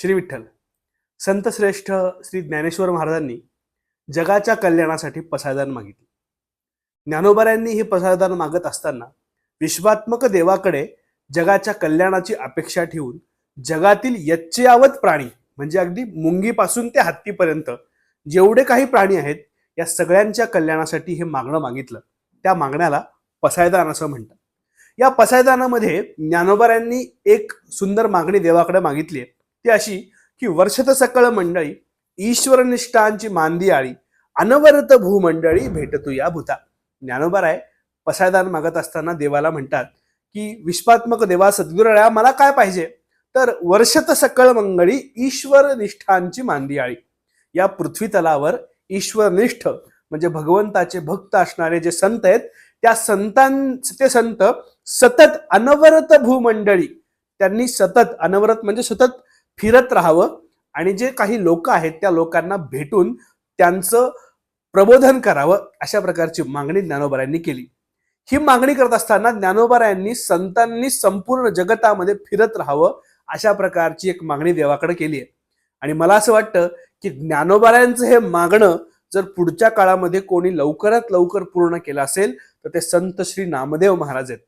श्री विठ्ठल. संतश्रेष्ठ श्री ज्ञानेश्वर महाराजांनी जगाच्या कल्याणासाठी पसायदान मागितले. ज्ञानोबाऱ्यांनी हे पसायदान मागत असताना विश्वात्मक देवाकडे जगाच्या कल्याणाची अपेक्षा ठेवून जगातील यच्चयावत प्राणी म्हणजे अगदी मुंगीपासून ते हत्तीपर्यंत जेवढे काही प्राणी आहेत या सगळ्यांच्या कल्याणासाठी हे मागणं मागितलं. त्या मागण्याला पसायदान असं म्हणतात. या पसायदानामध्ये ज्ञानोबाऱ्यांनी एक सुंदर मागणी देवाकडे मागितली आहे. ती अशी की वर्षत सकळ मंडळी ईश्वरनिष्ठांची मांदी आळी अनवरत भूमंडळी भेटतू या भूता. ज्ञानोबाराय पसायदान मागत असताना देवाला म्हणतात की विश्वात्मक देवा सद्गुरळ्या मला काय पाहिजे? तर वर्षत सकळ मंगळी ईश्वर निष्ठांची मांदी आळी. या पृथ्वी तलावर ईश्वरनिष्ठ म्हणजे भगवंताचे भक्त असणारे जे संत आहेत त्या संतां ते संत सतत अनवरत भूमंडळी. त्यांनी सतत अनवरत म्हणजे सतत फिरत राहावं आणि जे काही लोक आहेत त्या लोकांना भेटून त्यांचं प्रबोधन करावं अशा प्रकारची मागणी ज्ञानोबारायांनी केली. ही मागणी करत असताना ज्ञानोबारायांनी संतांनी संपूर्ण जगतामध्ये फिरत राहावं अशा प्रकारची एक मागणी देवाकडे केली आहे. आणि मला असं वाटतं की ज्ञानोबारायांचं हे मागणं जर पुढच्या काळामध्ये कोणी लवकरात लवकर पूर्ण केलं असेल तर ते संत श्री नामदेव महाराज आहेत.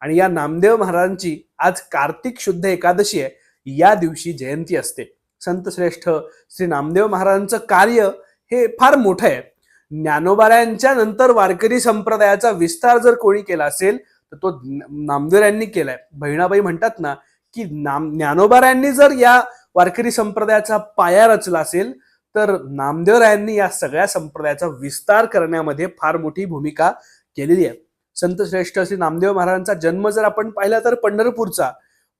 आणि या नामदेव महाराजांची आज कार्तिक शुद्ध एकादशी आहे. या दिवशी जयंती असते. संतश्रेष्ठ श्री नामदेव महाराजांचं कार्य हे फार मोठं आहे. ज्ञानोबाऱ्यांच्या नंतर वारकरी संप्रदायाचा विस्तार जर कोणी केला असेल तर तो नामदेवरायांनी केलाय. बहिणाबाई म्हणतात ना की नाम ज्ञानोबाऱ्यांनी जर या वारकरी संप्रदायाचा पाया रचला असेल तर नामदेवरायांनी या सगळ्या संप्रदायाचा विस्तार करण्यामध्ये फार मोठी भूमिका केलेली आहे. संत श्रेष्ठ श्री नामदेव महाराजांचा जन्म जर आपण पाहिला तर पंढरपूरचा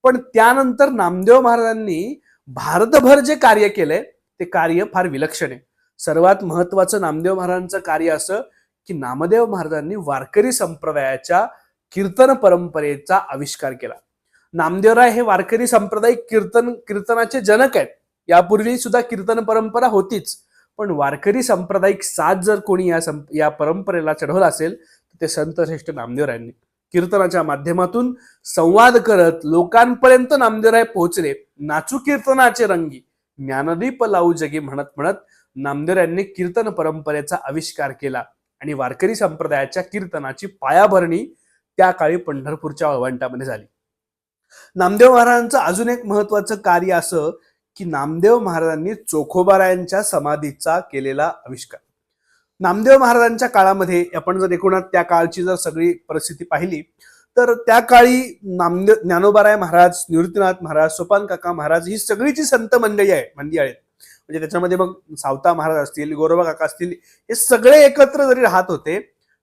पण त्यानंतर नामदेव महाराजांनी भारतभर जे कार्य केलंय ते कार्य फार विलक्षण आहे. सर्वात महत्वाचं नामदेव महाराजांचं कार्य असं की नामदेव महाराजांनी वारकरी संप्रदायाच्या कीर्तन परंपरेचा आविष्कार केला. नामदेवराय हे वारकरी सांप्रदायिक कीर्तन कीर्तनाचे जनक आहेत. यापूर्वी सुद्धा कीर्तन परंपरा होतीच. पण वारकरी सांप्रदायिक साथ जर कोणी या संप या परंपरेला चढवला असेल तर ते संत श्रेष्ठ नामदेवरायांनी. कीर्तनाच्या माध्यमातून संवाद करत लोकांपर्यंत नामदेवराय पोहोचले. नाचू कीर्तनाचे रंगी. ज्ञानदीप लावू जगी म्हणत म्हणत नामदेवरायांनी कीर्तन परंपरेचा आविष्कार केला आणि वारकरी संप्रदायाच्या कीर्तनाची पायाभरणी त्या काळी पंढरपूरच्या वळवंटामध्ये झाली. नामदेव महाराजांचं अजून एक महत्वाचं कार्य असं की नामदेव महाराजांनी चोखोबारायांच्या समाधीचा केलेला आविष्कार. नामदेव महाराजांच्या काळामध्ये आपण जर एकूणात त्या काळची जर सगळी परिस्थिती पाहिली तर त्या काळी नामदेव ज्ञानोबाराय महाराज निवृत्तीनाथ महाराज सोपान काका महाराज ही सगळीची संत मंडळी आहे मंदी आहेत. म्हणजे त्याच्यामध्ये मग सावता महाराज असतील गोरोबा काका असतील हे सगळे एकत्र जरी राहत होते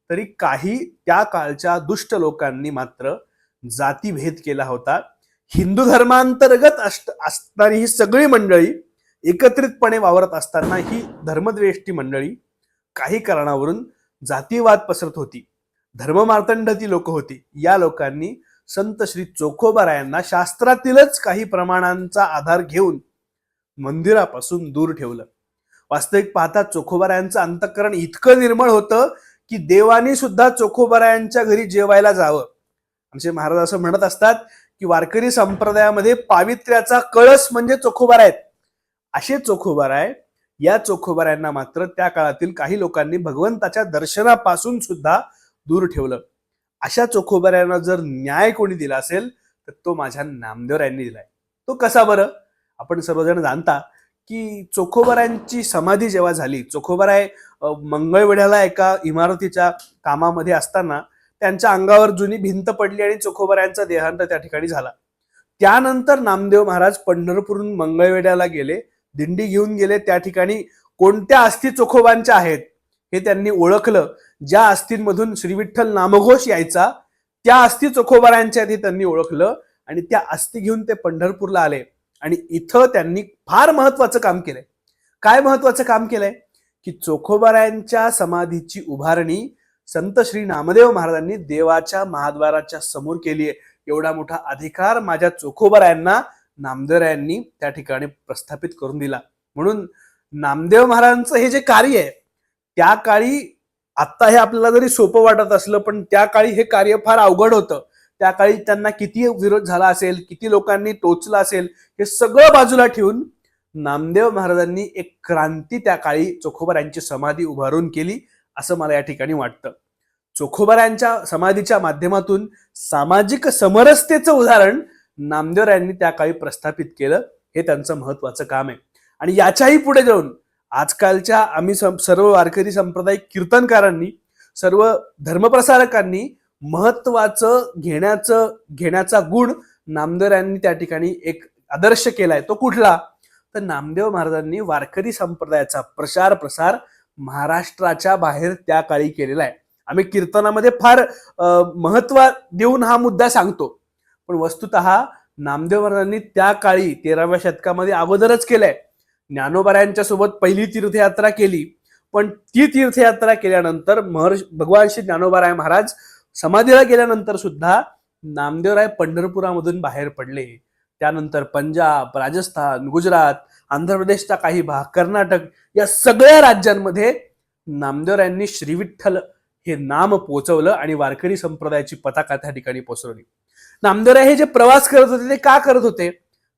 तरी काही त्या काळच्या दुष्ट लोकांनी मात्र जातीभेद केला होता. हिंदू धर्मांतर्गत असणारी ही सगळी मंडळी एकत्रितपणे वावरत असताना ही धर्मद्वेष्टी मंडळी काही कारणावरून जातीवाद पसरत होती. धर्ममार्तंड ती लोक होती. या लोकांनी संत श्री चोखोबारायांना शास्त्रातीलच काही प्रमाणांचा आधार घेऊन मंदिरापासून दूर ठेवलं. वास्तविक पाहता चोखोबारायांचं अंतकरण इतकं निर्मळ होतं की देवानी सुद्धा चोखोबारायांच्या घरी जेवायला जावं. आमचे महाराज असं म्हणत असतात की वारकरी संप्रदायामध्ये पावित्र्याचा कळस म्हणजे चोखोबार आहेत. असे चोखोबार आहे या चोखोबाऱ्यांना मात्र त्या काळातील काही लोकांनी भगवंताच्या दर्शनापासून सुद्धा दूर ठेवलं. अशा चोखोबाऱ्यांना जर न्याय कोणी दिला असेल तर तो माझ्या नामदेवरायांनी दिलाय. तो कसा बरं? आपण सर्वजण जाणता की चोखोबाऱ्यांची समाधी जेव्हा झाली चोखोबाराय मंगळवेढ्याला एका इमारतीच्या कामामध्ये असताना त्यांच्या अंगावर जुनी भिंत पडली आणि चोखोबऱ्यांचा देहांत त्या ठिकाणी झाला. त्यानंतर नामदेव महाराज पंढरपूरून मंगळवेढ्याला गेले. दिंडी घेऊन गेले त्या ठिकाणी कोणत्या अस्थी चोखोबांच्या आहेत हे त्यांनी ओळखलं. ज्या अस्थींमधून श्री विठ्ठल नामघोष यायचा त्या अस्थी चोखोबारांच्या आधी त्यांनी ओळखलं आणि त्या अस्थी घेऊन ते पंढरपूरला आले. आणि इथं त्यांनी फार महत्वाचं काम केलंय. काय महत्वाचं काम केलंय? की चोखोबारायांच्या समाधीची उभारणी संत श्री नामदेव महाराजांनी देवाच्या महाद्वाराच्या समोर केली आहे एवढा मोठा अधिकार माझ्या चोखोबारायांना नामदेवरायांनी त्या ठिकाणी प्रस्थापित करून दिला. म्हणून नामदेव महाराजांचं हे जे कार्य आहे त्या काळी आता हे आपल्याला जरी सोपं वाटत असलं पण त्या काळी हे कार्य फार अवघड होतं. त्या काळी त्यांना किती विरोध झाला असेल किती लोकांनी टोचला असेल हे सगळं बाजूला ठेवून नामदेव महाराजांनी एक क्रांती त्या काळी चोखोबारांची समाधी उभारून केली असं मला या ठिकाणी वाटतं. चोखोबारांच्या समाधीच्या माध्यमातून सामाजिक समरसतेचं उदाहरण नामदेव यांनी त्या काळी प्रस्थापित केलं हे त्यांचं महत्वाचं काम आहे. आणि याच्याही पुढे जाऊन आजकालच्या आम्ही सर्व वारकरी संप्रदायिक कीर्तनकारांनी सर्व धर्मप्रसारकांनी महत्वाचं घेण्याचं घेण्याचा गुण नामदेव यांनी त्या ठिकाणी एक आदर्श केलाय. तो कुठला? तर नामदेव महाराजांनी वारकरी संप्रदायाचा प्रचार प्रसार महाराष्ट्राच्या बाहेर त्या काळी केलेला आहे. आम्ही कीर्तनामध्ये फार महत्त्व देऊन हा मुद्दा सांगतो. पण वस्तुत नामदेव महाराजांनी त्या काळी तेराव्या शतकामध्ये अगोदरच केलंय. ज्ञानोबाऱ्यांच्या सोबत पहिली तीर्थयात्रा केली. पण ती तीर्थयात्रा केल्यानंतर महर्ष भगवान श्री ज्ञानोबाराय महाराज समाधीला गेल्यानंतर सुद्धा नामदेवराय पंढरपुरामधून बाहेर पडले. त्यानंतर पंजाब राजस्थान गुजरात आंध्र प्रदेशचा काही भाग कर्नाटक या सगळ्या राज्यांमध्ये नामदेवरायांनी श्रीविठ्ठल हे नाम पोचवलं आणि वारकरी संप्रदायाची पताका त्या ठिकाणी पोचवली नामदेवराय हे जे प्रवास करत होते ते का करत होते?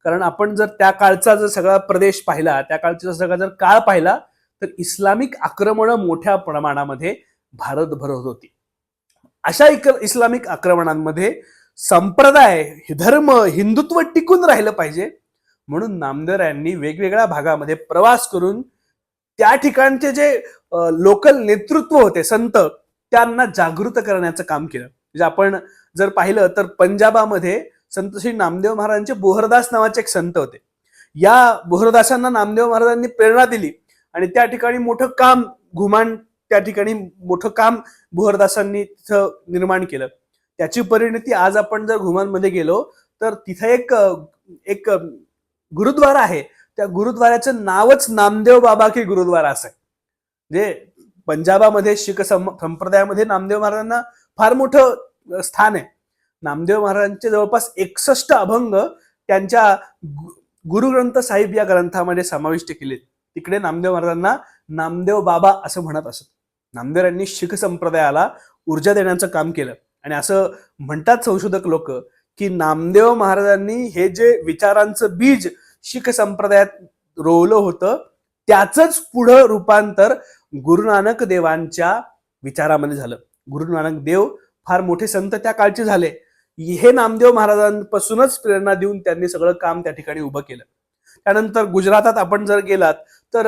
कारण आपण जर त्या काळचा जर सगळा प्रदेश पाहिला त्या काळचा सगळा जर काळ पाहिला तर इस्लामिक आक्रमणं मोठ्या प्रमाणामध्ये भारतभर होत होती. अशा इस्लामिक आक्रमणांमध्ये संप्रदाय धर्म हिंदुत्व टिकून राहिलं पाहिजे. म्हणून नामदेवरायांनी वेगवेगळ्या भागामध्ये प्रवास करून त्या ठिकाणचे जे लोकल नेतृत्व होते संत त्यांना जागृत करण्याचं काम केलं. म्हणजे आपण जर पाहिलं तर पंजाबामध्ये संत श्री नामदेव महाराजांचे बोहरदास नावाचे एक संत होते. या बोहरदासांना नामदेव महाराजांनी प्रेरणा दिली आणि त्या ठिकाणी मोठं काम घुमान त्या ठिकाणी मोठं काम बोहरदासांनी तिथं निर्माण केलं. त्याची परिणती आज आपण जर घुमानमध्ये गेलो तर तिथे एक एक गुरुद्वारा आहे. त्या गुरुद्वाऱ्याचं नावच नामदेव बाबा की गुरुद्वारा असं आहे. म्हणजे पंजाबामध्ये शीख सं- संप्रदायामध्ये नामदेव महाराजांना फार मोठं स्थान आहे. नामदेव महाराजांचे जवळपास एकसष्ट अभंग त्यांच्या गु- गुरुग्रंथ साहिब या ग्रंथामध्ये समाविष्ट केले तिकडे नामदेव महाराजांना नामदेव बाबा असं म्हणत असत. नामदेवांनी शीख संप्रदायाला ऊर्जा देण्याचं काम केलं. आणि असं म्हणतात संशोधक लोक की नामदेव महाराजांनी हे जे विचारांचं बीज शीख संप्रदायात रोवलं होतं त्याचंच पुढं रूपांतर गुरु नानक देवांच्या विचारामध्ये झालं. गुरु नानक देव फार मोठे संत त्या काळचे झाले. हे नामदेव महाराजांपासूनच प्रेरणा देऊन त्यांनी सगळं काम त्या ठिकाणी उभं केलं. त्यानंतर गुजरातात आपण जर गेलात तर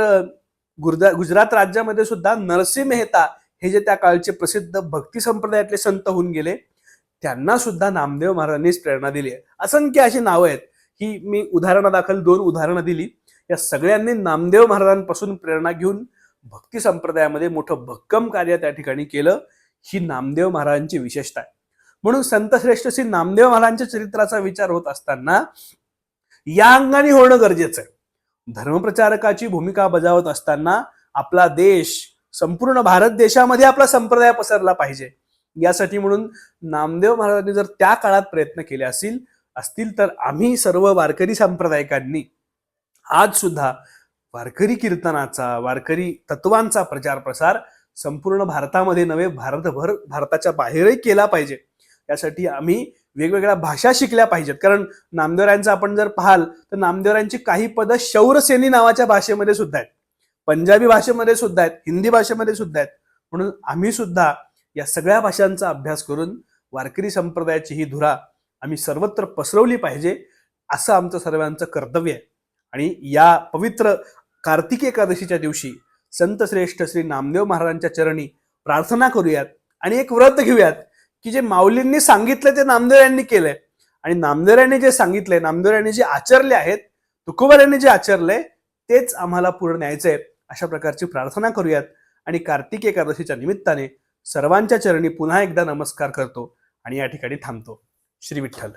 गुरदा गुजरात राज्यामध्ये सुद्धा नरसिंह मेहता हे जे त्या काळचे प्रसिद्ध भक्ती संप्रदायातले संत होऊन गेले त्यांना सुद्धा नामदेव महाराजांनीच प्रेरणा दिली आहे. असंख्य अशी नावं आहेत. ही मी उदाहरणादाखल दोन उदाहरणं दिली. या सगळ्यांनी नामदेव महाराजांपासून प्रेरणा घेऊन भक्ती संप्रदायामध्ये मोठं भक्कम कार्य त्या ठिकाणी केलं. ही नामदेव महाराजांची विशेषता आहे. म्हणून संत श्रेष्ठ श्री नामदेव महाराजांच्या चरित्राचा विचार होत असताना या अंगाने होणं गरजेचं आहे. धर्मप्रचारकाची भूमिका बजावत असताना आपला देश संपूर्ण भारत देशामध्ये आपला संप्रदाय पसरला पाहिजे. यासाठी म्हणून नामदेव महाराजांनी जर त्या काळात प्रयत्न केले असतील असतील तर आम्ही सर्व वारकरी सांप्रदायिकांनी आज सुद्धा वारकरी कीर्तनाचा वारकरी तत्वांचा प्रचार प्रसार संपूर्ण भारतामध्ये नव्हे भारतभर भारताच्या बाहेरही केला पाहिजे. यासाठी आम्ही वेगवेगळ्या भाषा शिकल्या पाहिजेत. कारण नामदेवरायांचं आपण जर पाहाल तर नामदेवरायांची काही पदं शौरसेनी नावाच्या भाषेमध्ये सुद्धा आहेत. पंजाबी भाषेमध्ये सुद्धा आहेत हिंदी भाषेमध्ये सुद्धा आहेत. म्हणून आम्ही सुद्धा या सगळ्या भाषांचा अभ्यास करून वारकरी संप्रदायाची ही धुरा आम्ही सर्वत्र पसरवली पाहिजे असं आमचं सर्वांचं कर्तव्य आहे. आणि या पवित्र कार्तिकी एकादशीच्या दिवशी संत श्रेष्ठ श्री नामदेव महाराजांच्या चरणी प्रार्थना करूयात आणि एक व्रत घेऊयात की जे माऊलींनी सांगितलं ते नामदेव यांनी केलंय. आणि नामदेव यांनी जे सांगितलंय नामदेव यांनी जे आचरले आहेत तुकोबर यांनी जे आचरलंय तेच आम्हाला पूर्ण न्यायचंय अशा प्रकारची प्रार्थना करूयात. आणि कार्तिक एकादशीच्या निमित्ताने सर्वांच्या चरणी पुन्हा एकदा नमस्कार करतो आणि या ठिकाणी थांबतो. श्री विठ्ठल.